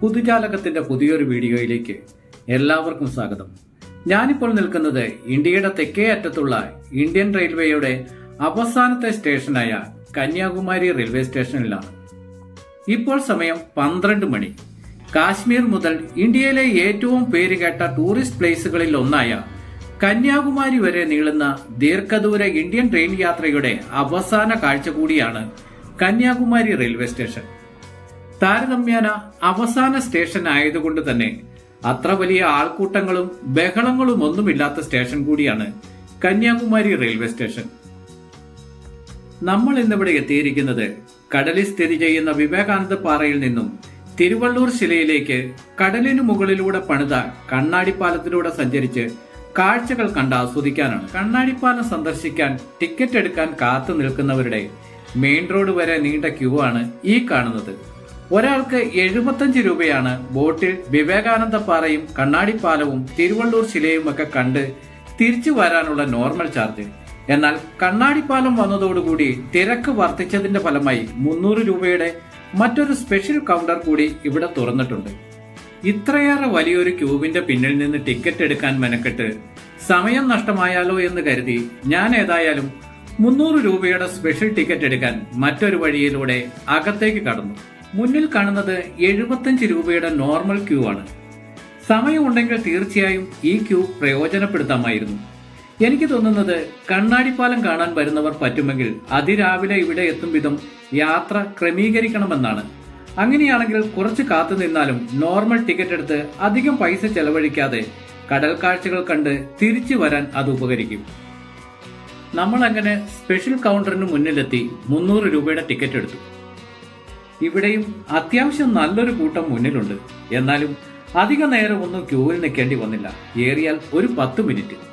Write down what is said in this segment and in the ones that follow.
പുതുജാലകത്തിന്റെ പുതിയൊരു വീഡിയോയിലേക്ക് എല്ലാവർക്കും സ്വാഗതം. ഞാനിപ്പോൾ നിൽക്കുന്നത് ഇന്ത്യയുടെ തെക്കേ അറ്റത്തുള്ള ഇന്ത്യൻ റെയിൽവേയുടെ അവസാനത്തെ സ്റ്റേഷനായ കന്യാകുമാരി റെയിൽവേ സ്റ്റേഷനിലാണ്. ഇപ്പോൾ സമയം പന്ത്രണ്ട് മണി. കാശ്മീർ മുതൽ ഇന്ത്യയിലെ ഏറ്റവും പേരുകേട്ട ടൂറിസ്റ്റ് പ്ലേസുകളിൽ ഒന്നായ കന്യാകുമാരി വരെ നീളുന്ന ദീർഘദൂര ഇന്ത്യൻ ട്രെയിൻ യാത്രയുടെ അവസാന കാഴ്ച കൂടിയാണ് കന്യാകുമാരി റെയിൽവേ സ്റ്റേഷൻ. താരതമ്യേന അവസാന സ്റ്റേഷൻ ആയതുകൊണ്ട് തന്നെ അത്ര വലിയ ആൾക്കൂട്ടങ്ങളും ബഹളങ്ങളും ഒന്നുമില്ലാത്ത സ്റ്റേഷൻ കൂടിയാണ് കന്യാകുമാരി റെയിൽവേ സ്റ്റേഷൻ. നമ്മൾ ഇന്നിവിടെ എത്തിയിരിക്കുന്നത് കടലിൽ സ്ഥിതി ചെയ്യുന്ന വിവേകാനന്ദ പാറയിൽ നിന്നും തിരുവള്ളൂർ ശിലയിലേക്ക് കടലിനു മുകളിലൂടെ പണിത കണ്ണാടിപ്പാലത്തിലൂടെ സഞ്ചരിച്ച് കാഴ്ചകൾ കണ്ട് ആസ്വദിക്കാനാണ്. കണ്ണാടിപ്പാലം സന്ദർശിക്കാൻ ടിക്കറ്റ് എടുക്കാൻ കാത്തു നിൽക്കുന്നവരുടെ മെയിൻ റോഡ് വരെ നീണ്ട ക്യൂ ആണ് ഈ കാണുന്നത്. ഒരാൾക്ക് എഴുപത്തഞ്ച് രൂപയാണ് ബോട്ടിൽ വിവേകാനന്ദ പാറയും കണ്ണാടിപ്പാലവും തിരുവള്ളൂർ ശിലയും ഒക്കെ കണ്ട് തിരിച്ചു വരാനുള്ള നോർമൽ ചാർജ്. എന്നാൽ കണ്ണാടിപ്പാലം വന്നതോടുകൂടി തിരക്ക് വർദ്ധിച്ചതിന്റെ ഫലമായി മുന്നൂറ് രൂപയുടെ മറ്റൊരു സ്പെഷ്യൽ കൗണ്ടർ കൂടി ഇവിടെ തുറന്നിട്ടുണ്ട്. ഇത്രയേറെ വലിയൊരു ക്യൂബിന്റെ പിന്നിൽ നിന്ന് ടിക്കറ്റ് എടുക്കാൻ മെനക്കെട്ട് സമയം നഷ്ടമായാലോ എന്ന് കരുതി ഞാൻ ഏതായാലും മുന്നൂറ് രൂപയുടെ സ്പെഷ്യൽ ടിക്കറ്റ് എടുക്കാൻ മറ്റൊരു വഴിയിലൂടെ അകത്തേക്ക് കടന്നു. മുന്നിൽ കാണുന്നത് എഴുപത്തഞ്ച് രൂപയുടെ നോർമൽ ക്യൂ ആണ്. സമയമുണ്ടെങ്കിൽ തീർച്ചയായും ഈ ക്യൂ പ്രയോജനപ്പെടുത്താമായിരുന്നു. എനിക്ക് തോന്നുന്നത് കണ്ണാടിപ്പാലം കാണാൻ വരുന്നവർ പറ്റുമെങ്കിൽ അതിരാവിലെ ഇവിടെ എത്തും വിധം യാത്ര ക്രമീകരിക്കണമെന്നാണ്. അങ്ങനെയാണെങ്കിൽ കുറച്ച് കാത്തു നിന്നാലും നോർമൽ ടിക്കറ്റ് എടുത്ത് അധികം പൈസ ചെലവഴിക്കാതെ കടൽ കാഴ്ചകൾ കണ്ട് തിരിച്ചു വരാൻ അത് ഉപകരിക്കും. നമ്മൾ അങ്ങനെ സ്പെഷ്യൽ കൗണ്ടറിന് മുന്നിലെത്തി മുന്നൂറ് രൂപയുടെ ടിക്കറ്റ് എടുത്തു. ഇവിടെയും അത്യാവശ്യം നല്ലൊരു കൂട്ടം മുന്നിലുണ്ട്. എന്നാലും അധിക നേരം ഒന്നും ക്യൂവിൽ നിൽക്കേണ്ടി വന്നില്ല. ഏറിയാൽ ഒരു പത്ത് മിനിറ്റ്.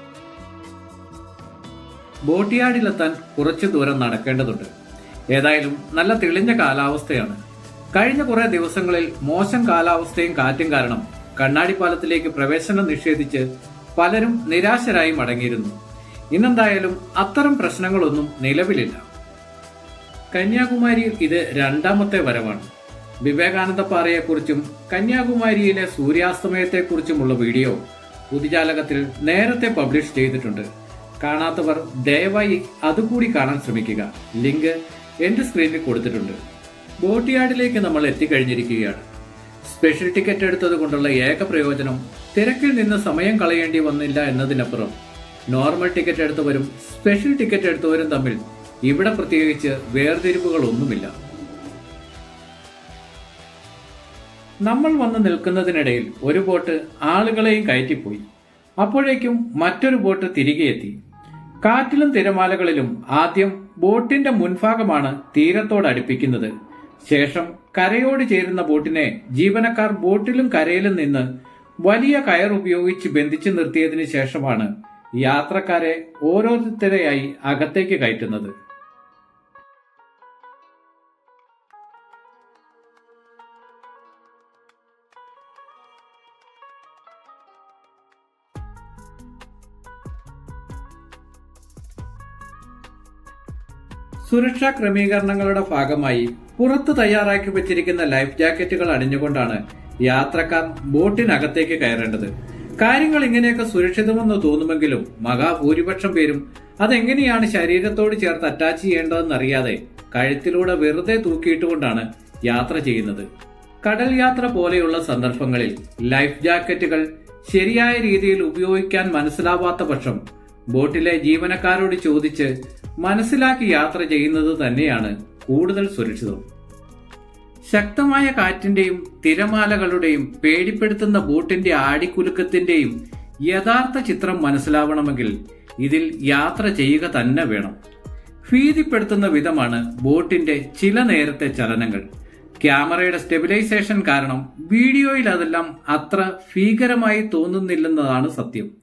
ബോട്ടിയാടിലെത്താൻ കുറച്ച് ദൂരം നടക്കേണ്ടതുണ്ട്. ഏതായാലും നല്ല തെളിഞ്ഞ കാലാവസ്ഥയാണ്. കഴിഞ്ഞ കുറേ ദിവസങ്ങളിൽ മോശം കാലാവസ്ഥയും കാറ്റും കാരണം കണ്ണാടി പാലത്തിലേക്ക് പ്രവേശനം നിഷേധിച്ച് പലരും നിരാശരായി മടങ്ങിയിരുന്നു. ഇന്നെന്തായാലും അത്തരം പ്രശ്നങ്ങളൊന്നും നിലവിലില്ല. കന്യാകുമാരിയിൽ ഇത് രണ്ടാമത്തെ വരവാണ്. വിവേകാനന്ദ പാറയെക്കുറിച്ചും കന്യാകുമാരിയിലെ സൂര്യാസ്തമയത്തെക്കുറിച്ചുമുള്ള വീഡിയോ പുതുജാലകത്തിൽ നേരത്തെ പബ്ലിഷ് ചെയ്തിട്ടുണ്ട്. കാണാത്തവർ ദയവായി അതുകൂടി കാണാൻ ശ്രമിക്കുക. ലിങ്ക് എന്റെ സ്ക്രീനിൽ കൊടുത്തിട്ടുണ്ട്. ബോട്ടിയാർഡിലേക്ക് നമ്മൾ എത്തിക്കഴിഞ്ഞിരിക്കുകയാണ്. സ്പെഷ്യൽ ടിക്കറ്റ് എടുത്തത് കൊണ്ടുള്ള ഏക പ്രയോജനം തിരക്കിൽ നിന്ന് സമയം കളയേണ്ടി വന്നില്ല എന്നതിനപ്പുറം. നോർമൽ ടിക്കറ്റ് എടുത്തവരും സ്പെഷ്യൽ ടിക്കറ്റ് എടുത്തവരും തമ്മിൽ ഇവിടെ പ്രത്യേകിച്ച് വേർതിരിവുകളൊന്നുമില്ല. നമ്മൾ വന്ന് നിൽക്കുന്നതിനിടയിൽ ഒരു ബോട്ട് ആളുകളെയും കയറ്റിപ്പോയി. അപ്പോഴേക്കും മറ്റൊരു ബോട്ട് തിരികെ എത്തി കാറ്റിലും തിരമാലകളിലും ആദ്യം ബോട്ടിന്റെ മുൻഭാഗമാണ് തീരത്തോട് അടുപ്പിക്കുന്നത്. ശേഷം കരയോട് ചേരുന്ന ബോട്ടിനെ ജീവനക്കാർ ബോട്ടിലും കരയിലും നിന്ന് വലിയ കയർ ഉപയോഗിച്ച് ബന്ധിച്ചു നിർത്തിയതിനു ശേഷമാണ് യാത്രക്കാരെ ഓരോരുത്തരെയായി അകത്തേക്ക് കയറ്റുന്നത്. സുരക്ഷാ ക്രമീകരണങ്ങളുടെ ഭാഗമായി പുറത്ത് തയ്യാറാക്കി വെച്ചിരിക്കുന്ന ലൈഫ് ജാക്കറ്റുകൾ അണിഞ്ഞുകൊണ്ടാണ് യാത്രക്കാർ ബോട്ടിനകത്തേക്ക് കയറേണ്ടത്. കാര്യങ്ങൾ ഇങ്ങനെയൊക്കെ സുരക്ഷിതമെന്ന് തോന്നുമെങ്കിലും മഹാഭൂരിപക്ഷം പേരും അതെങ്ങനെയാണ് ശരീരത്തോട് ചേർത്ത് അറ്റാച്ച് ചെയ്യേണ്ടതെന്ന് അറിയാതെ കഴുത്തിലൂടെ വെറുതെ തൂക്കിയിട്ടുകൊണ്ടാണ് യാത്ര ചെയ്യുന്നത്. കടൽ യാത്ര പോലെയുള്ള സന്ദർഭങ്ങളിൽ ലൈഫ് ജാക്കറ്റുകൾ ശരിയായ രീതിയിൽ ഉപയോഗിക്കാൻ മനസ്സിലാവാത്ത പക്ഷം ബോട്ടിലെ ജീവനക്കാരോട് ചോദിച്ച് മനസ്സിലാക്കി യാത്ര ചെയ്യുന്നത് തന്നെയാണ് കൂടുതൽ സുരക്ഷിതം ശക്തമായ കാറ്റിന്റെയും തിരമാലകളുടെയും പേടിപ്പെടുത്തുന്ന ബോട്ടിന്റെ ആടിക്കുലുക്കത്തിന്റെയും യഥാർത്ഥ ചിത്രം മനസ്സിലാവണമെങ്കിൽ ഇതിൽ യാത്ര ചെയ്യുക തന്നെ വേണം. ഭീതിപ്പെടുത്തുന്ന വിധമാണ് ബോട്ടിന്റെ ചില നേരത്തെ ചലനങ്ങൾ. ക്യാമറയുടെ സ്റ്റെബിലൈസേഷൻ കാരണം വീഡിയോയിൽ അതെല്ലാം അത്ര ഭീകരമായി തോന്നുന്നില്ലെന്നതാണ് സത്യം.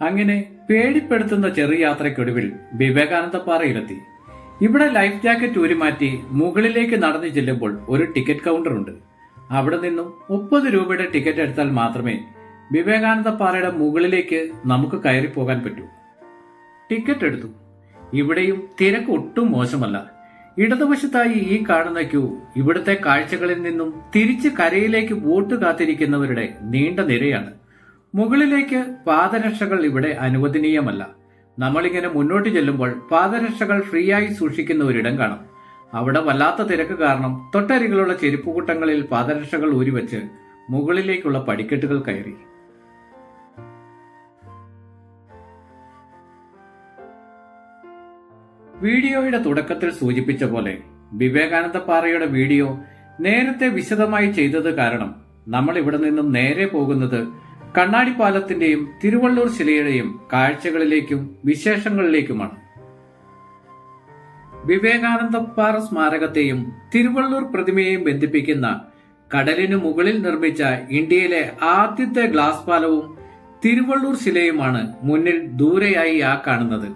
അങ്ങനെ പേടിപ്പെടുത്തുന്ന ചെറിയ യാത്രയ്ക്കൊടുവിൽ വിവേകാനന്ദ പാറയിലെത്തി. ഇവിടെ ലൈഫ് ജാക്കറ്റ് ഊരിമാറ്റി മുകളിലേക്ക് നടന്നു ചെല്ലുമ്പോൾ ഒരു ടിക്കറ്റ് കൗണ്ടർ ഉണ്ട് അവിടെ നിന്നും മുപ്പത് രൂപയുടെ ടിക്കറ്റ് എടുത്താൽ മാത്രമേ വിവേകാനന്ദ പാറയുടെ മുകളിലേക്ക് നമുക്ക് കയറി പോകാൻ പറ്റൂ. ടിക്കറ്റ് എടുത്തു. ഇവിടെയും തിരക്ക് ഒട്ടും മോശമല്ല. ഇടതുവശത്തായി ഈ കാണുന്ന ക്യൂ ഇവിടുത്തെ കാഴ്ചകളിൽ നിന്നും തിരിച്ച് കരയിലേക്ക് വോട്ട് കാത്തിരിക്കുന്നവരുടെ നീണ്ട നിരയാണ്. മുകളിലേക്ക് പാദരക്ഷകൾ ഇവിടെ അനുവദനീയമല്ല. നമ്മളിങ്ങനെ മുന്നോട്ട് ചെല്ലുമ്പോൾ പാദരക്ഷകൾ ഫ്രീ ആയി സൂക്ഷിക്കുന്ന ഒരിടം കാണാം. അവിടെ വല്ലാത്ത തിരക്ക് കാരണം തൊട്ടരികിലുള്ള ചെരുപ്പുകൂട്ടങ്ങളിൽ പാദരക്ഷകൾ ഊരിവെച്ച് മുകളിലേക്കുള്ള പടിക്കെട്ടുകൾ കയറി. വീഡിയോയുടെ തുടക്കത്തിൽ സൂചിപ്പിച്ച പോലെ വിവേകാനന്ദ പാറയുടെ വീഡിയോ നേരത്തെ വിശദമായി ചെയ്തത് കാരണം നമ്മൾ ഇവിടെ നിന്നും നേരെ പോകുന്നത് കണ്ണാടിപ്പാലത്തിന്റെയും തിരുവള്ളൂർ ശിലയുടെയും കാഴ്ചകളിലേക്കും വിശേഷങ്ങളിലേക്കുമാണ്. വിവേകാനന്ദപ്പാറ സ്മാരകത്തെയും തിരുവള്ളൂർ പ്രതിമയെയും ബന്ധിപ്പിക്കുന്ന കടലിനു മുകളിൽ നിർമ്മിച്ച ഇന്ത്യയിലെ ആദ്യത്തെ ഗ്ലാസ് പാലവും തിരുവള്ളൂർ ശിലയുമാണ് മുന്നിൽ ദൂരെയായി ആ കാണുന്നത്.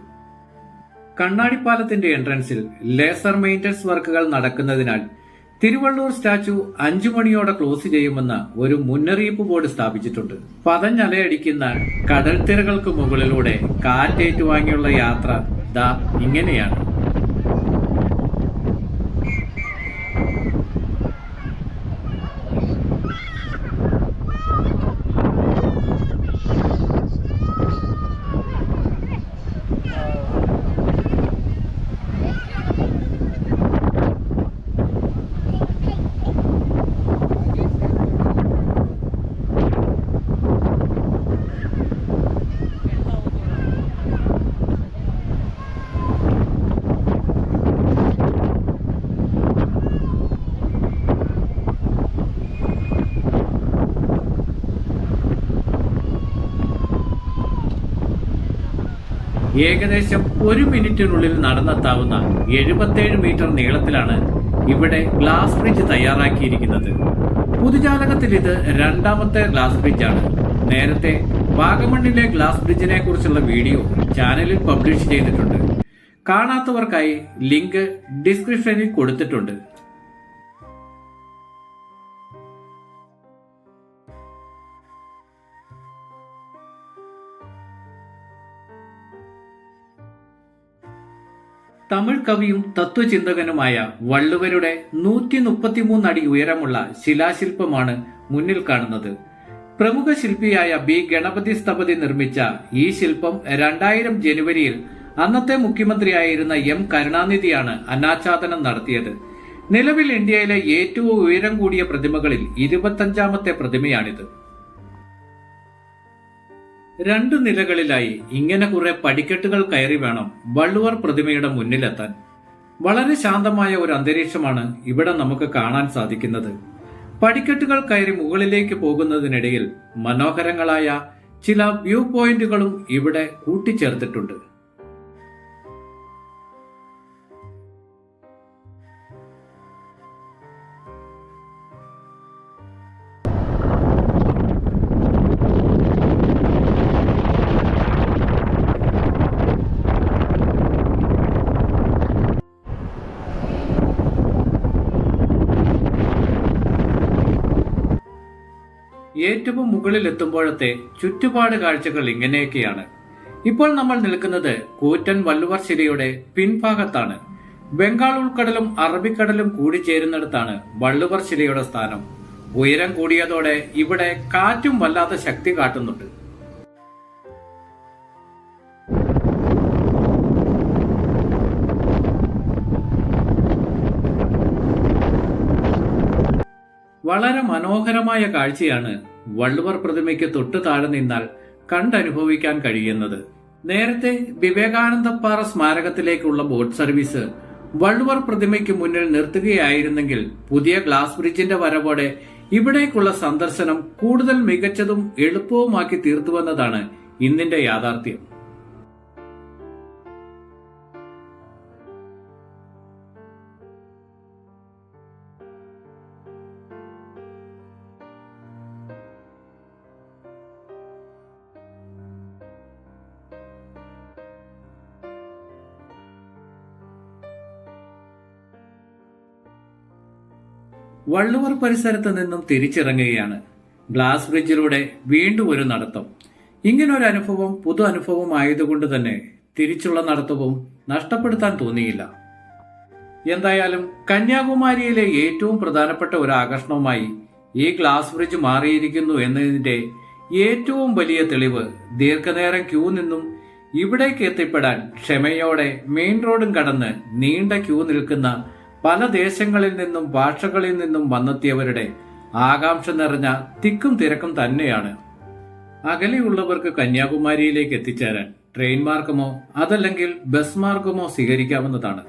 കണ്ണാടിപ്പാലത്തിന്റെ എൻട്രൻസിൽ ലേസർ മെയിന്റനൻസ് വർക്കുകൾ നടക്കുന്നതിനാൽ തിരുവള്ളൂർ സ്റ്റാച്ചു അഞ്ചു മണിയോടെ ക്ലോസ് ചെയ്യുമെന്ന് ഒരു മുന്നറിയിപ്പ് ബോർഡ് സ്ഥാപിച്ചിട്ടുണ്ട്. പതഞ്ഞലയടിക്കുന്ന കടൽത്തിരകൾക്ക് മുകളിലൂടെ കാറ്റേറ്റുവാങ്ങിയുള്ള യാത്ര ദാ ഇങ്ങനെയാണ്. ഏകദേശം ഒരു മിനിറ്റിനുള്ളിൽ നടന്നെത്താവുന്ന എഴുപത്തേഴ് മീറ്റർ നീളത്തിലാണ് ഇവിടെ ഗ്ലാസ് ബ്രിഡ്ജ് തയ്യാറാക്കിയിരിക്കുന്നത്. പുതുജാലകത്തിൽ ഇത് രണ്ടാമത്തെ ഗ്ലാസ് ബ്രിഡ്ജാണ്. നേരത്തെ വാഗമണ്ണിലെ ഗ്ലാസ് ബ്രിഡ്ജിനെ കുറിച്ചുള്ള വീഡിയോ ചാനലിൽ പബ്ലിഷ് ചെയ്തിട്ടുണ്ട്. കാണാത്തവർക്കായി ലിങ്ക് ഡിസ്ക്രിപ്ഷനിൽ കൊടുത്തിട്ടുണ്ട്. തമിഴ് കവിയും തത്വചിന്തകനുമായ വള്ളുവരുടെ നൂറ്റി മുപ്പത്തിമൂന്ന് അടി ഉയരമുള്ള ശിലാശില്പമാണ് മുന്നിൽ കാണുന്നത്. പ്രമുഖ ശില്പിയായ ബി. ഗണപതി സ്ഥപതി നിർമ്മിച്ച ഈ ശില്പം രണ്ടായിരം ജനുവരിയിൽ അന്നത്തെ മുഖ്യമന്ത്രിയായിരുന്ന എം. കരുണാനിധിയാണ് അനാച്ഛാദനം നടത്തിയത്. നിലവിൽ ഇന്ത്യയിലെ ഏറ്റവും ഉയരം കൂടിയ പ്രതിമകളിൽ ഇരുപത്തഞ്ചാമത്തെ പ്രതിമയാണിത്. രണ്ടു നിലകളിലായി ഇങ്ങനെ കുറെ പടിക്കെട്ടുകൾ കയറി വേണം വള്ളുവർ പ്രതിമയുടെ മുന്നിലെത്താൻ. വളരെ ശാന്തമായ ഒരു അന്തരീക്ഷമാണ് ഇവിടെ നമുക്ക് കാണാൻ സാധിക്കുന്നത്. പടിക്കെട്ടുകൾ കയറി മുകളിലേക്ക് പോകുന്നതിനിടയിൽ മനോഹരങ്ങളായ ചില വ്യൂ പോയിന്റുകളും ഇവിടെ കൂട്ടിച്ചേർത്തിട്ടുണ്ട്. ഏറ്റവും മുകളിൽ എത്തുമ്പോഴത്തെ ചുറ്റുപാട് കാഴ്ചകൾ ഇങ്ങനെയൊക്കെയാണ്. ഇപ്പോൾ നമ്മൾ നിൽക്കുന്നത് കൂറ്റൻ വല്ലുവർ ശിലയുടെ പിൻഭാഗത്താണ്. ബംഗാൾ ഉൾക്കടലും അറബിക്കടലും കൂടിച്ചേരുന്നിടത്താണ് വള്ളുവർ ശിലയുടെ സ്ഥാനം. ഉയരം കൂടിയതോടെ ഇവിടെ കാറ്റും വല്ലാത്ത ശക്തി കാട്ടുന്നുണ്ട്. വളരെ മനോഹരമായ കാഴ്ചയാണ് വള്ളുവർ പ്രതിമയ്ക്ക് തൊട്ടു താഴെ നിന്നാൽ കണ്ടനുഭവിക്കാൻ കഴിയുന്നത്. നേരത്തെ വിവേകാനന്ദപ്പാറ സ്മാരകത്തിലേക്കുള്ള ബോട്ട് സർവീസ് വള്ളുവർ പ്രതിമയ്ക്ക് മുന്നിൽ നിർത്തുകയായിരുന്നെങ്കിൽ പുതിയ ഗ്ലാസ് ബ്രിഡ്ജിന്റെ വരവോടെ ഇവിടേക്കുള്ള സന്ദർശനം കൂടുതൽ മികച്ചതും എളുപ്പവുമാക്കി തീർത്തുവെന്നതാണ് ഇന്നിന്റെ യാഥാർത്ഥ്യം. വള്ളുവർ പരിസരത്ത് നിന്നും തിരിച്ചിറങ്ങുകയാണ്. ഗ്ലാസ് ബ്രിഡ്ജിലൂടെ വീണ്ടും ഒരു നടത്തം. ഇങ്ങനൊരു അനുഭവം പുതു അനുഭവം ആയതുകൊണ്ട് തന്നെ തിരിച്ചുള്ള നടത്തവും നഷ്ടപ്പെടുത്താൻ തോന്നിയില്ല. എന്തായാലും കന്യാകുമാരിയിലെ ഏറ്റവും പ്രധാനപ്പെട്ട ഒരു ആകർഷണവുമായി ഈ ഗ്ലാസ് ബ്രിഡ്ജ് മാറിയിരിക്കുന്നു എന്നതിന്റെ ഏറ്റവും വലിയ തെളിവ് ദീർഘനേരം ക്യൂ നിന്നും ഇവിടേക്ക് എത്തിപ്പെടാൻ ക്ഷമയോടെ മെയിൻ റോഡും കടന്ന് നീണ്ട ക്യൂ നിൽക്കുന്ന പല ദേശങ്ങളിൽ നിന്നും ഭാഷകളിൽ നിന്നും വന്നെത്തിയവരുടെ ആകാംക്ഷ നിറഞ്ഞ തിക്കും തിരക്കും തന്നെയാണ്. അകലെയുള്ളവർക്ക് കന്യാകുമാരിയിലേക്ക് എത്തിച്ചേരാൻ ട്രെയിൻ മാർഗമോ അതല്ലെങ്കിൽ ബസ് മാർഗമോ സ്വീകരിക്കാവുന്നതാണ്.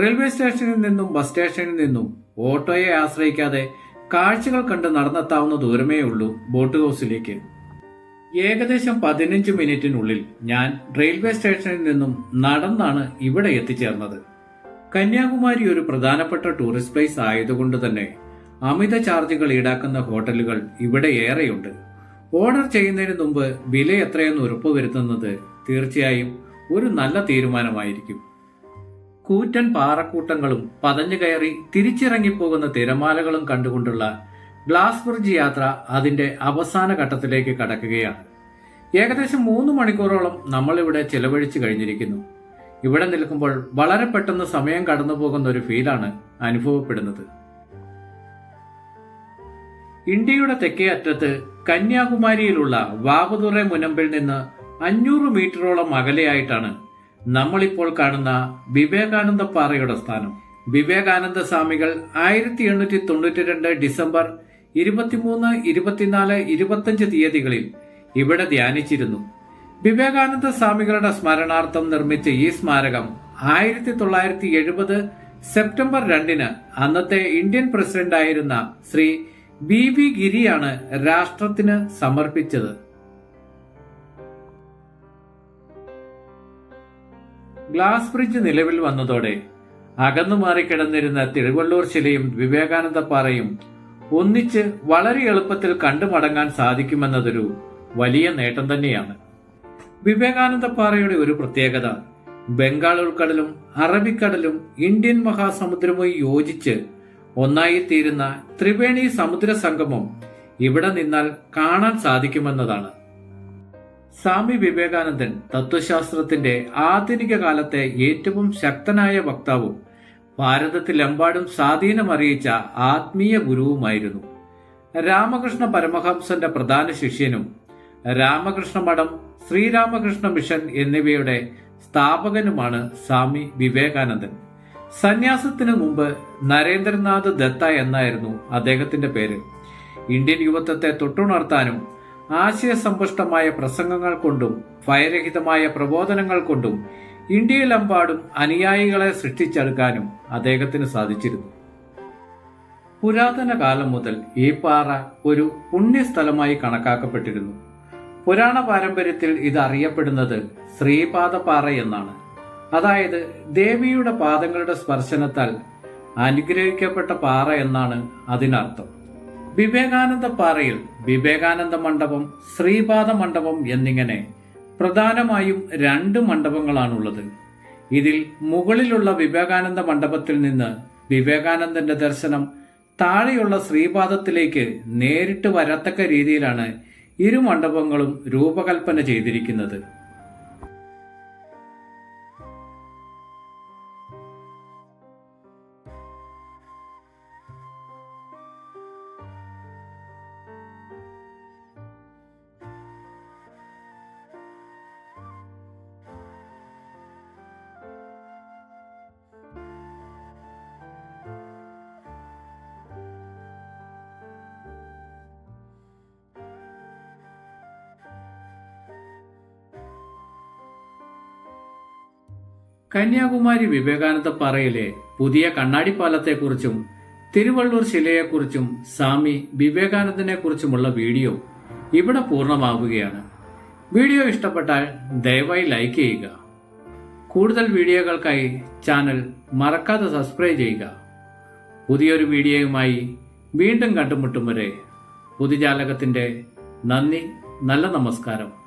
റെയിൽവേ സ്റ്റേഷനിൽ നിന്നും ബസ് സ്റ്റേഷനിൽ നിന്നും ഓട്ടോയെ ആശ്രയിക്കാതെ കാഴ്ചകൾ കണ്ട് നടന്നെത്താവുന്ന ദൂരമേ ഉള്ളൂ ബോട്ട് ഹൗസിലേക്ക് ഏകദേശം പതിനഞ്ച് മിനിറ്റിനുള്ളിൽ ഞാൻ റെയിൽവേ സ്റ്റേഷനിൽ നിന്നും നടന്നാണ് ഇവിടെ എത്തിച്ചേർന്നത്. കന്യാകുമാരി ഒരു പ്രധാനപ്പെട്ട ടൂറിസ്റ്റ് പ്ലേസ് ആയതുകൊണ്ട് തന്നെ അമിത ചാർജുകൾ ഈടാക്കുന്ന ഹോട്ടലുകൾ ഇവിടെ ഏറെയുണ്ട്. ഓർഡർ ചെയ്യുന്നതിന് മുമ്പ് വില എത്രയെന്ന് ഉറപ്പുവരുത്തുന്നത് തീർച്ചയായും ഒരു നല്ല തീരുമാനമായിരിക്കും. കൂറ്റൻ പാറക്കൂട്ടങ്ങളും പതഞ്ഞു കയറി തിരിച്ചിറങ്ങിപ്പോകുന്ന തിരമാലകളും കണ്ടുകൊണ്ടുള്ള ഗ്ലാസ് ബ്രിഡ്ജ് യാത്ര അതിന്റെ അവസാന ഘട്ടത്തിലേക്ക് കടക്കുകയാണ്. ഏകദേശം മൂന്ന് മണിക്കൂറോളം നമ്മളിവിടെ ചെലവഴിച്ചു കഴിഞ്ഞിരിക്കുന്നു. ഇവിടെ നിൽക്കുമ്പോൾ വളരെ പെട്ടെന്ന് സമയം കടന്നു പോകുന്ന ഒരു ഫീലാണ് അനുഭവപ്പെടുന്നത്. ഇന്ത്യയുടെ തെക്കേ അറ്റത്ത് കന്യാകുമാരിയിലുള്ള വാവതുറ മുനമ്പിൽ നിന്ന് അഞ്ഞൂറ് മീറ്ററോളം അകലെയായിട്ടാണ് നമ്മളിപ്പോൾ കാണുന്ന വിവേകാനന്ദ പാറയുടെ സ്ഥാനം. വിവേകാനന്ദ സ്വാമികൾ ആയിരത്തി എണ്ണൂറ്റി തൊണ്ണൂറ്റി രണ്ട് ഡിസംബർ ഇരുപത്തിമൂന്ന് ഇരുപത്തിനാല് ഇരുപത്തഞ്ച് തീയതികളിൽ ഇവിടെ ധ്യാനിച്ചിരുന്നു. വിവേകാനന്ദ സ്വാമികളുടെ സ്മരണാർത്ഥം നിർമ്മിച്ച ഈ സ്മാരകം ആയിരത്തി തൊള്ളായിരത്തി എഴുപത് സെപ്റ്റംബർ രണ്ടിന് അന്നത്തെ ഇന്ത്യൻ പ്രസിഡന്റായിരുന്ന ശ്രീ ബി വി ഗിരിയാണ് രാഷ്ട്രത്തിന് സമർപ്പിച്ചത്. ഗ്ലാസ് ബ്രിഡ്ജ് നിലവിൽ വന്നതോടെ അകന്നു മാറിക്കിടന്നിരുന്ന തിരുവള്ളൂർ ശിലയും വിവേകാനന്ദ പാറയും ഒന്നിച്ച് വളരെ എളുപ്പത്തിൽ കണ്ടുമടങ്ങാൻ സാധിക്കുമെന്നതൊരു വലിയ നേട്ടം തന്നെയാണ്. വിവേകാനന്ദ പാറയുടെ ഒരു പ്രത്യേകത. ബംഗാൾ ഉൾക്കടലും അറബിക്കടലും ഇന്ത്യൻ മഹാസമുദ്രവുമായി യോജിച്ച് ഒന്നായി തീരുന്ന ത്രിവേണി സമുദ്ര സംഗമം ഇവിടെ നിന്നാൽ കാണാൻ സാധിക്കുമെന്നതാണ്. സ്വാമി വിവേകാനന്ദൻ തത്വശാസ്ത്രത്തിന്റെ ആധുനിക കാലത്തെ ഏറ്റവും ശക്തനായ വക്താവും ഭാരതത്തിലെമ്പാടും സ്വാധീനമറിയിച്ച ആത്മീയ ഗുരുവുമായിരുന്നു. രാമകൃഷ്ണ പരമഹംസന്റെ പ്രധാന ശിഷ്യനും രാമകൃഷ്ണ മഠം ശ്രീരാമകൃഷ്ണ മിഷൻ എന്നിവയുടെ സ്ഥാപകനുമാണ് സ്വാമി വിവേകാനന്ദൻ. സന്യാസത്തിനു മുമ്പ് നരേന്ദ്രനാഥ് ദത്ത എന്നായിരുന്നു അദ്ദേഹത്തിന്റെ പേര്. ഇന്ത്യൻ യുവത്വത്തെ തൊട്ടുണർത്താനും ആശയസമ്പുഷ്ടമായ പ്രസംഗങ്ങൾ കൊണ്ടും ഭയരഹിതമായ പ്രബോധനങ്ങൾ കൊണ്ടും ഇന്ത്യയിലെമ്പാടും അനുയായികളെ സൃഷ്ടിച്ചെടുക്കാനും അദ്ദേഹത്തിന് സാധിച്ചിരുന്നു. പുരാതന കാലം മുതൽ ഈ പാറ ഒരു പുണ്യസ്ഥലമായി കണക്കാക്കപ്പെട്ടിരുന്നു. പുരാണ പാരമ്പര്യത്തിൽ ഇത് അറിയപ്പെടുന്നത് ശ്രീപാദപാറ എന്നാണ്. അതായത് ദേവിയുടെ പാദങ്ങളുടെ സ്പർശനത്താൽ അനുഗ്രഹിക്കപ്പെട്ട പാറ എന്നാണ് അതിനർത്ഥം. വിവേകാനന്ദ പാറയിൽ വിവേകാനന്ദ മണ്ഡപം ശ്രീപാദ മണ്ഡപം എന്നിങ്ങനെ പ്രധാനമായും രണ്ട് മണ്ഡപങ്ങളാണുള്ളത്. ഇതിൽ മുകളിലുള്ള വിവേകാനന്ദ മണ്ഡപത്തിൽ നിന്ന് വിവേകാനന്ദന്റെ ദർശനം താഴെയുള്ള ശ്രീപാദത്തിലേക്ക് നേരിട്ട് വരത്തക്ക രീതിയിലാണ് ഇരു മണ്ഡപങ്ങളും രൂപകൽപ്പന ചെയ്തിരിക്കുന്നത് കന്യാകുമാരി വിവേകാനന്ദ പാറയിലെ പുതിയ കണ്ണാടിപ്പാലത്തെക്കുറിച്ചും തിരുവള്ളൂർ ശിലയെക്കുറിച്ചും സ്വാമി വിവേകാനന്ദനെ കുറിച്ചുമുള്ള വീഡിയോ ഇവിടെ പൂർണമാവുകയാണ്. വീഡിയോ ഇഷ്ടപ്പെട്ടാൽ ദയവായി ലൈക്ക് ചെയ്യുക. കൂടുതൽ വീഡിയോകൾക്കായി ചാനൽ മറക്കാതെ സബ്സ്ക്രൈബ് ചെയ്യുക. പുതിയൊരു വീഡിയോയുമായി വീണ്ടും കണ്ടുമുട്ടും വരെ. പുതുജാലകത്തിന്റെ നന്ദി നല്ല നമസ്കാരം.